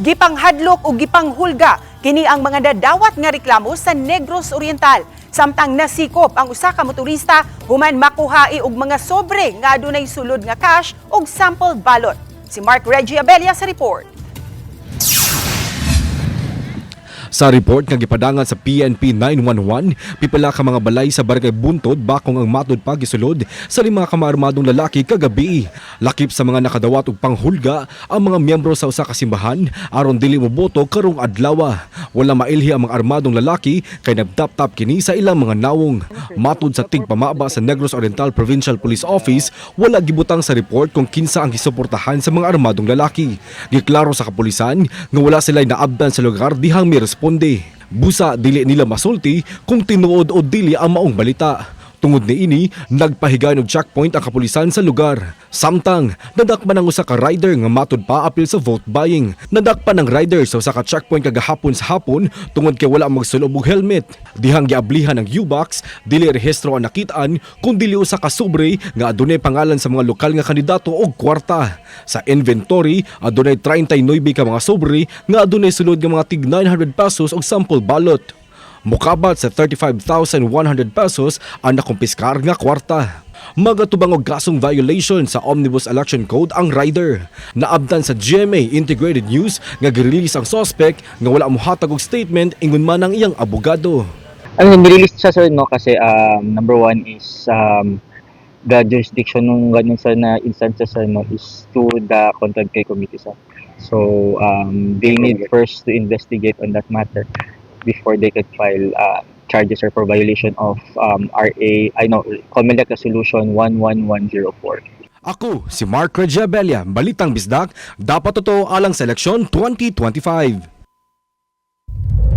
Gipanghadlok o gipanghulga kini ang mga dadawat nga reklamo sa Negros Oriental. Samtang nasikop ang usa ka motorista human makuhai og mga sobre nga adunay sulod nga cash ug sample ballot. Si Mark Reggie Abella sa report. Sa report nga gipadangan sa PNP 911, pipila ka mga balay sa barangay Buntod bakong ang matud pa gisulod sa lima ka maarmadong lalaki kagabi. Lakip sa mga nakadawat og panghulga ang mga miyembro sa usa ka simbahan aron dili moboto karong adlaw. Wala mailhi ang mga armadong lalaki kay nagtap-tap kini sa ilang mga nawong. Matud sa tigpamaba sa Negros Oriental Provincial Police Office, wala gibutang sa report kung kinsa ang gisuportahan sa mga armadong lalaki. Giklaro sa kapulisan nga wala sila naabdan sa lugar dihang mi responde. Busa dili nila masulti kung tinuod o dili ang maong balita. Tungod ni ini, nagpahiga og checkpoint ang kapulisan sa lugar. Samtang, nadakpan ang usa ka rider nga matud pa apil sa vote buying. Nadakpan ang rider sa usa ka checkpoint kagahapon sa hapon tungod kay wala magsulob og helmet. Dihang giablihan ang U-Box, dili rehistro ang nakitaan kung dili usa ka sobre nga adunay pangalan sa mga lokal nga kandidato og kwarta. Sa inventory, adunay 39 ka mga sobre nga adunay sulod nga mga tig 900 pesos og sample ballot. Mukabat sa 35,100 pesos ang nakumpiskar nga kwarta. Magatubang og gasong violation sa Omnibus Election Code ang rider. Naabdan sa GMA Integrated News nga girelease ang suspect nga wala mohatag og statement ingon man ang iyang abogado. ano, nirelease siya sir no kasi um, number one is um, the jurisdiction ng ganun sa na instances sir no is to the content committee sir. So um, they need first to investigate on that matter before they can file uh, charges or for violation of um, RA I know Comelec Resolution 11104. Ako si Mark Regiabella, Balitang Bisdak, dapat totoo alang sa eleksyon 2025.